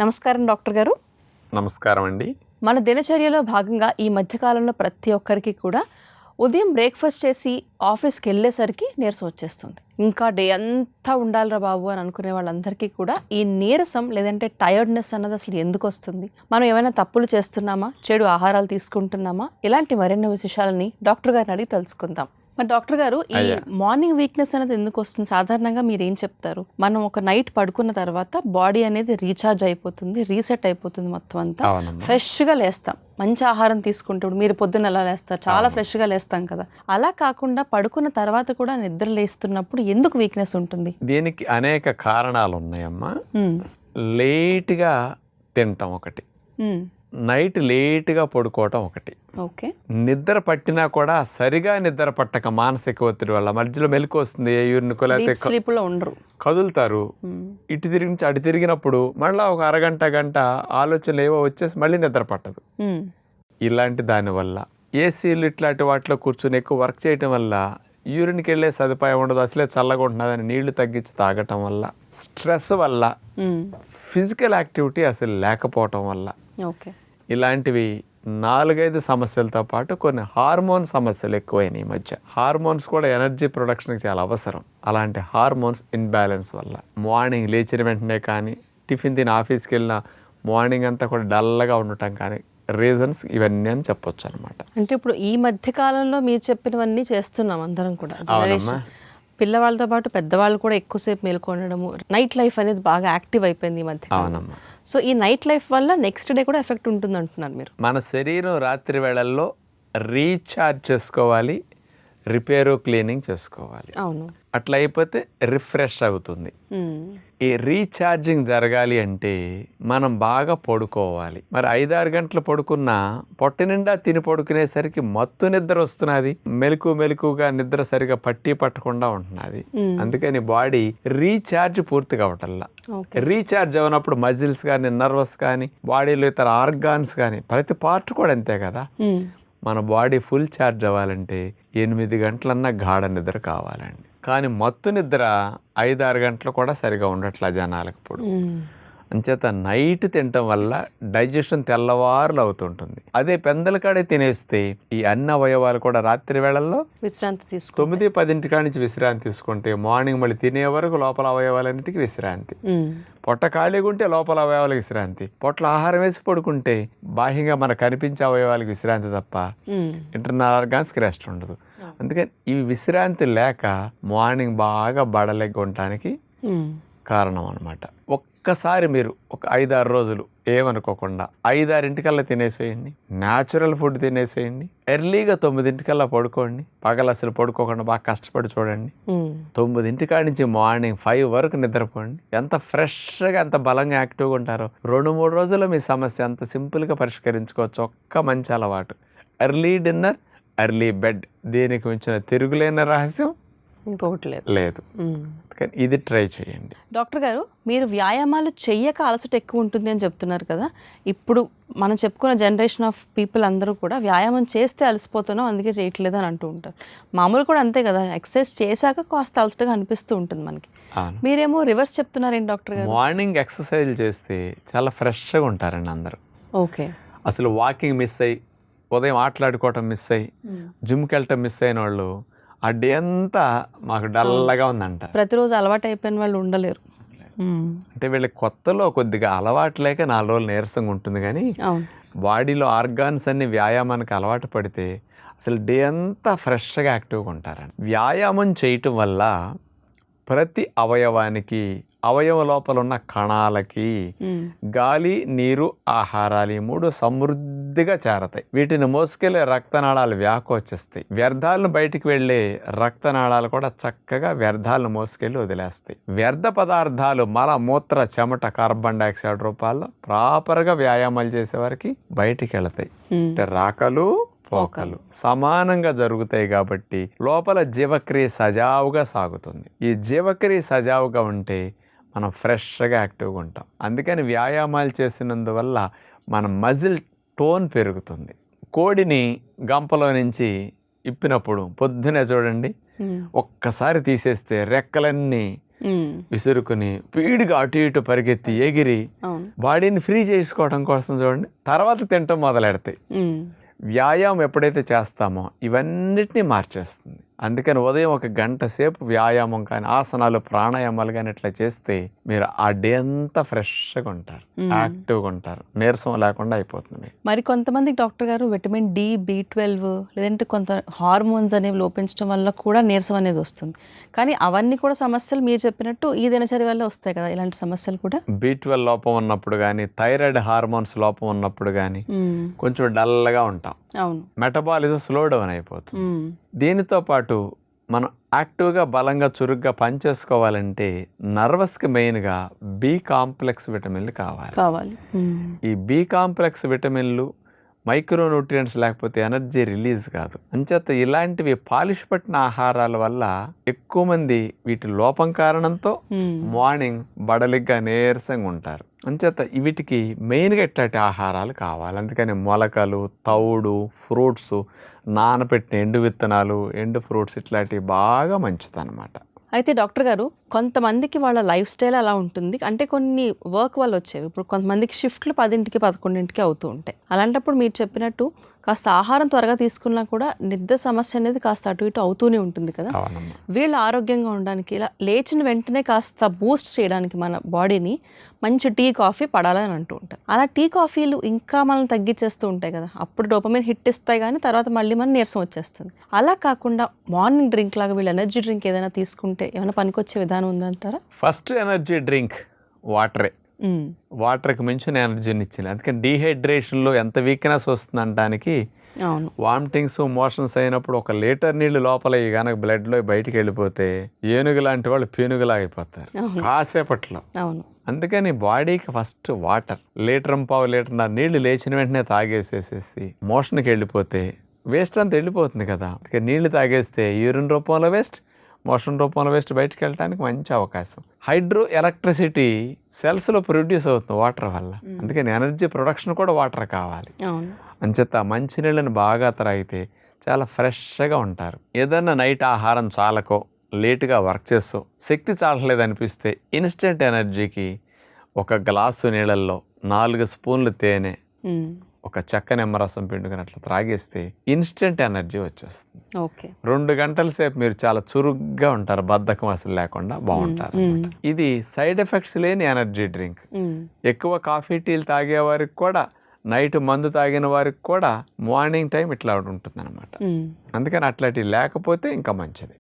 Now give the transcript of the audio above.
నమస్కారం డాక్టర్ గారు. నమస్కారం అండి. మన దినచర్యలో భాగంగా ఈ మధ్యకాలంలో ప్రతి ఒక్కరికి కూడా ఉదయం బ్రేక్ఫాస్ట్ చేసి ఆఫీస్కి వెళ్ళేసరికి నీరసం వచ్చేస్తుంది. ఇంకా డే అంతా ఉండాలిరా బాబు అని అనుకునే వాళ్ళందరికీ కూడా ఈ నీరసం లేదంటే టైర్డ్నెస్ అన్నది అసలు ఎందుకు వస్తుంది? మనం ఏమైనా తప్పులు చేస్తున్నామా? చెడు ఆహారాలు తీసుకుంటున్నామా? ఇలాంటి మరెన్నో విశేషాలని డాక్టర్ గారిని అడిగి తెలుసుకుందాం. మరి డాక్టర్ గారు ఈ. మార్నింగ్ వీక్నెస్ అనేది ఎందుకు వస్తుంది? సాధారణంగా మీరు ఏం చెప్తారు? మనం ఒక నైట్ పడుకున్న తర్వాత బాడీ అనేది రీఛార్జ్ అయిపోతుంది రీసెట్ అయిపోతుంది మొత్తం అంతా. ఫ్రెష్గా లేస్తాం. మంచి ఆహారం తీసుకుంటూ మీరు పొద్దున్న ఎలా లేస్తారు? చాలా. ఫ్రెష్గా లేస్తాం కదా. అలా కాకుండా పడుకున్న తర్వాత కూడా నిద్ర లేస్తున్నప్పుడు ఎందుకు వీక్నెస్ ఉంటుంది? దీనికి అనేక కారణాలు ఉన్నాయమ్మా. లేట్గా తినటం ఒకటి. నైట్ లేట్గా పడుకోవటం ఒకటి. ఓకే. నిద్ర పట్టినా కూడా సరిగా నిద్ర పట్టక మానసిక ఒత్తిడి వల్ల మధ్యలో మెలకు వస్తుంది లేకపోతే ఉండరు. కదులుతారు. ఇటు తిరిగి నుంచి అటు తిరిగినప్పుడు మళ్ళీ ఒక అరగంట గంట ఆలోచనలు ఏవో వచ్చేసి మళ్ళీ నిద్ర పట్టదు. ఇలాంటి దానివల్ల ఏసీలు ఇట్లాంటి వాటిలో కూర్చొని ఎక్కువ వర్క్ చేయటం వల్ల యూరిన్కి వెళ్ళే సదుపాయం ఉండదు. అసలే చల్లగా ఉంటున్నదని నీళ్ళు తగ్గించి తాగటం వల్ల స్ట్రెస్ వల్ల ఫిజికల్ యాక్టివిటీ అసలు లేకపోవటం వల్ల. ఓకే. ఇలాంటివి నాలుగైదు సమస్యలతో పాటు కొన్ని హార్మోన్ సమస్యలు ఎక్కువైనాయి ఈ మధ్య. హార్మోన్స్ కూడా ఎనర్జీ ప్రొడక్షన్కి చాలా అవసరం. అలాంటి హార్మోన్స్ ఇన్బ్యాలెన్స్ వల్ల. మార్నింగ్ లేచిన వెంటనే కానీ టిఫిన్ తిని ఆఫీస్కి వెళ్ళిన మార్నింగ్ అంతా కూడా డల్గా ఉండటం కానీ రీజన్స్ ఇవన్నీ అని చెప్పొచ్చు అనమాట అంటే ఇప్పుడు ఈ మధ్య కాలంలో మీరు చెప్పినవన్నీ చేస్తున్నాం అందరం కూడా. పిల్లవాళ్ళతో పాటు పెద్దవాళ్ళు కూడా ఎక్కువసేపు మేల్కొనడము నైట్ లైఫ్ అనేది బాగా యాక్టివ్ అయిపోయింది ఈ మధ్య. అవునమ్మా. సో ఈ నైట్ లైఫ్ వల్ల నెక్స్ట్ డే కూడా ఎఫెక్ట్ ఉంటుంది అంటున్నారు మీరు. మన శరీరం రాత్రి వేళల్లో రీఛార్జ్ చేసుకోవాలి రిపేరు క్లీనింగ్ చేసుకోవాలి. అవును. అట్లా అయిపోతే రిఫ్రెష్ అవుతుంది. ఈ రీఛార్జింగ్ జరగాలి అంటే మనం బాగా పడుకోవాలి. మరి ఐదారు గంటలు పడుకున్నా పొట్ట నిండా తిని పడుకునేసరికి మత్తు నిద్ర వస్తున్నది. మెలకు మెలకుగా నిద్ర సరిగా పట్టి పట్టకుండా ఉంటున్నది. అందుకని బాడీ రీఛార్జ్ పూర్తి కావటల్లా రీఛార్జ్ అవునప్పుడు మజిల్స్ కానీ నర్వస్ కానీ బాడీలో ఇతర ఆర్గాన్స్ కానీ ప్రతి పార్ట్ కూడా అంతే కదా. మన బాడీ ఫుల్ ఛార్జ్ అవ్వాలంటే ఎనిమిది గంటలన్నా గాఢ నిద్ర కావాలండి. కానీ మత్తు నిద్ర ఐదారు గంటలు కూడా సరిగా ఉండట్లా జనాలకు ఇప్పుడు. అంచేత నైట్ తినటం వల్ల డైజెషన్ తెల్లవారులు అవుతుంటుంది. అదే పెందల కాడే తినేస్తే ఈ అన్ని అవయవాలు కూడా రాత్రి వేళల్లో విశ్రాంతి తీసుకో తొమ్మిది పదింటి కాడి నుంచి విశ్రాంతి తీసుకుంటే మార్నింగ్ మళ్ళీ తినే వరకు లోపల అవయవాలన్నిటికీ విశ్రాంతి. పొట్ట ఖాళీగా ఉంటే లోపల అవయవాలకు విశ్రాంతి. పొట్ల ఆహారం వేసి పడుకుంటే బాహ్యంగా మనకు కనిపించే అవయవాలకు విశ్రాంతి తప్ప ఇంటర్నల్ ఆర్గాన్స్కి రెస్ట్ ఉండదు. అందుకని ఈ విశ్రాంతి లేక మార్నింగ్ బాగా బడలెగ్గి ఉండటానికి ఉమ్, కారణం అనమాట ఒక్కసారి మీరు ఒక ఐదారు రోజులు ఏమనుకోకుండా ఐదారింటికల్లా తినేసేయండి. Natural food తినేసేయండి. ఎర్లీగా తొమ్మిదింటికల్లా పడుకోండి. పగలు అసలు పడుకోకుండా బాగా కష్టపడి చూడండి. తొమ్మిదింటికాడి నుంచి మార్నింగ్ ఫైవ్ వరకు నిద్రపోండి. ఎంత ఫ్రెష్గా ఎంత బలంగా యాక్టివ్గా ఉంటారో. రెండు మూడు రోజుల్లో మీ సమస్య అంత సింపుల్గా పరిష్కరించుకోవచ్చు. ఒక్క మంచి అలవాటు. ఎర్లీ డిన్నర్ ఎర్లీ బెడ్ దీనికి మించిన తిరుగులేని రహస్యం ఇంకొకటి లేదు. లేదు. కానీ ఇది ట్రై చేయండి. డాక్టర్ గారు మీరు వ్యాయామాలు చెయ్యక అలసట ఎక్కువ ఉంటుంది అని చెప్తున్నారు కదా. ఇప్పుడు మనం చెప్పుకున్న జనరేషన్ ఆఫ్ పీపుల్ అందరూ కూడా వ్యాయామం చేస్తే అలసిపోతున్నాం అందుకే చేయట్లేదు అని అంటూ ఉంటారు. మామూలు కూడా అంతే కదా ఎక్సర్సైజ్ చేశాక కాస్త అలసటగా అనిపిస్తూ ఉంటుంది మనకి. మీరేమో రివర్స్ చెప్తున్నారేంటి డాక్టర్ గారు? మార్నింగ్ ఎక్సర్సైజ్ చేస్తే చాలా ఫ్రెష్గా ఉంటారండి అందరూ. ఓకే. అసలు వాకింగ్ మిస్ అయ్యి ఉదయం ఆటలాడుకోవటం మిస్ అయ్యి జిమ్కి వెళ్ళటం మిస్ అయిన వాళ్ళు ఆ డే అంతా మాకు డల్లగా ఉందంట. ప్రతిరోజు అలవాటు అయిపోయిన వాళ్ళు ఉండలేరు. అంటే వీళ్ళకి కొత్తలో కొద్దిగా అలవాటు లేక నాలుగు రోజులు నీరసంగా ఉంటుంది కానీ బాడీలో ఆర్గాన్స్ అన్ని వ్యాయామానికి అలవాటు పడితే అసలు డే అంతా ఫ్రెష్గా యాక్టివ్గా ఉంటారండి వ్యాయామం చేయటం వల్ల ప్రతి అవయవానికి అవయవ లోపల ఉన్న కణాలకి గాలి నీరు ఆహారాలు ఈ మూడు సమృద్ధిగా చేరతాయి వీటిని మోసుకెళ్ళే రక్తనాళాలు వ్యాకోచిస్తాయి. వ్యర్థాలను బయటికి వెళ్ళే రక్తనాళాలు కూడా చక్కగా వ్యర్థాలను మోసుకెళ్ళి వదిలేస్తాయి. వ్యర్థ పదార్థాలు మల మూత్ర చెమట కార్బన్ డైఆక్సైడ్ రూపాల్లో ప్రాపర్గా వ్యాయామాలు చేసేవారికి బయటికి వెళతాయి. అంటే రాకలు పోకలు. సమానంగా జరుగుతాయి కాబట్టి లోపల జీవక్రియ సజావుగా సాగుతుంది. ఈ జీవక్రియ సజావుగా ఉంటే మనం ఫ్రెష్గా యాక్టివ్గా ఉంటాం. అందుకని వ్యాయామాలు చేసినందువల్ల మన మజిల్ టోన్ పెరుగుతుంది. కోడిని గంపలో నుంచి ఇప్పినప్పుడు పొద్దునే చూడండి ఒక్కసారి తీసేస్తే రెక్కలన్నీ విసురుకుని స్పీడ్గా అటు ఇటు పరిగెత్తి ఎగిరి బాడీని ఫ్రీ చేసుకోవడం కోసం చూడండి తర్వాత తింటాం మొదలెడతాయి. వ్యాయామం ఎప్పుడైతే చేస్తామో ఇవన్నిటినీ మార్చేస్తుంది. అందుకని ఉదయం ఒక గంట సేపు వ్యాయామం కానీ ఆసనాలు ప్రాణాయామాలు కానీ ఇట్లా చేస్తే మీరు ఆ డే అంతా ఫ్రెష్గా ఉంటారు. యాక్టివ్గా ఉంటారు. నీరసం లేకుండా అయిపోతుంది మరి కొంతమందికి డాక్టర్ గారు విటమిన్ డి బి ట్వెల్వ్ లేదంటే కొంత హార్మోన్స్ అనేవి లోపించడం వల్ల కూడా నీరసం అనేది వస్తుంది. కానీ అవన్నీ కూడా సమస్యలు మీరు చెప్పినట్టు ఈ దినచర్య వల్ల వస్తాయి కదా ఇలాంటి సమస్యలు కూడా? బీ లోపం ఉన్నప్పుడు కానీ థైరాయిడ్ హార్మోన్స్ లోపం ఉన్నప్పుడు కానీ కొంచెం డల్గా ఉంటాం. అవును. మెటబాలిజం స్లో డౌన్ అయిపోతుంది. దీనితో పాటు మనం యాక్టివ్గా బలంగా చురుగ్గా పనిచేసుకోవాలంటే నర్వస్కి మెయిన్గా బి కాంప్లెక్స్ విటమిన్లు కావాలి. కావాలి. ఈ బి కాంప్లెక్స్ విటమిన్లు మైక్రో న్యూట్రియంట్స్ లేకపోతే ఎనర్జీ రిలీజ్ కాదు. అంచేత ఇలాంటివి పాలిష్ పట్టిన ఆహారాల వల్ల ఎక్కువ మంది వీటి లోపం కారణంతో మార్నింగ్ బడలిగ్గా నీరసంగా ఉంటారు. అంచేత వీటికి మెయిన్గా ఇట్లాంటి ఆహారాలు కావాలి? అందుకని మొలకలు తౌడు ఫ్రూట్స్ నానబెట్టిన ఎండు విత్తనాలు ఎండు ఫ్రూట్స్ ఇట్లాంటివి బాగా మంచిదన్నమాట. అయితే డాక్టర్ గారు కొంతమందికి వాళ్ళ లైఫ్ స్టైల్ అలా ఉంటుంది. అంటే కొన్ని వర్క్ వల్ల వచ్చేవి. ఇప్పుడు కొంతమందికి షిఫ్ట్లు పదింటికి పదకొండింటికి అవుతూ ఉంటాయి. అలాంటప్పుడు మీరు చెప్పినట్టు కాస్త ఆహారం త్వరగా తీసుకున్నా కూడా నిద్ర సమస్య అనేది కాస్త అటు ఇటు అవుతూనే ఉంటుంది కదా? వీళ్ళు ఆరోగ్యంగా ఉండడానికి ఇలా లేచిన వెంటనే కాస్త బూస్ట్ చేయడానికి మన బాడీని మంచి టీ కాఫీ పడాలని అంటూ ఉంటారు. అలా టీ కాఫీలు ఇంకా మనల్ని తగ్గించేస్తూ ఉంటాయి కదా? అప్పుడు డోపమైన్ హిట్ ఇస్తాయి కానీ తర్వాత మళ్ళీ మన నీరసం వచ్చేస్తుంది. అలా కాకుండా మార్నింగ్ డ్రింక్ లాగా వీళ్ళు ఎనర్జీ డ్రింక్ ఏదైనా తీసుకుంటే ఏమైనా పనికొచ్చే విధానం ఉందంటారా? ఫస్ట్ ఎనర్జీ డ్రింక్ వాటరే. వాటర్కి మించిన ఎనర్జీని ఇచ్చింది. అందుకని డీహైడ్రేషన్లో ఎంత వీక్నెస్ వస్తుంది అనడానికి అవును. వామిటింగ్స్ మోషన్స్ అయినప్పుడు ఒక లీటర్ నీళ్ళు లోపల ఈ గనక బ్లడ్లో బయటికి వెళ్ళిపోతే ఏనుగు లాంటి వాళ్ళు పీనుగులా అయిపోతారు అవును. కాసేపట్లో. అందుకని బాడీకి ఫస్ట్ వాటర్. లీటర్ పావు లీటర్ నీళ్ళు లేచిన వెంటనే తాగేసేసేసి మోషన్కి వెళ్ళిపోతే వేస్ట్ అంతా వెళ్ళిపోతుంది కదా. నీళ్ళు తాగేస్తే యూరిన్ రూపంలో వేస్ట్ మోషన్ రూపంలో వేస్ట్ బయటికి వెళ్ళడానికి మంచి అవకాశం. హైడ్రో ఎలక్ట్రిసిటీ సెల్స్లో ప్రొడ్యూస్ అవుతుంది వాటర్ వల్ల. అందుకని ఎనర్జీ ప్రొడక్షన్ కూడా వాటర్ కావాలి. అంచేత మంచినీళ్ళని బాగా త్రాగితే చాలా ఫ్రెష్గా ఉంటారు. ఏదన్నా నైట్ ఆహారం చాలకో లేటుగా వర్క్ చేస్తూ శక్తి చాలట్లేదు అనిపిస్తే ఇన్స్టెంట్ ఎనర్జీకి ఒక గ్లాసు నీళ్ళల్లో నాలుగు స్పూన్లు తేనె ఒక చెక్క నిమ్మరసం పిండుకొని అట్లా త్రాగేస్తే ఇన్స్టెంట్ ఎనర్జీ వచ్చేస్తుంది. ఓకే. రెండు గంటల సేపు మీరు చాలా చురుగ్గా ఉంటారు బద్ధకం అసలు లేకుండా బాగుంటారు. ఇది సైడ్ ఎఫెక్ట్స్ లేని ఎనర్జీ డ్రింక్. ఎక్కువ కాఫీ టీలు తాగే వారికి కూడా నైట్ మందు తాగిన వారికి కూడా మార్నింగ్ టైం ఇట్లా ఉంటుంది అనమాట. అందుకని అట్లాంటివి లేకపోతే ఇంకా మంచిది.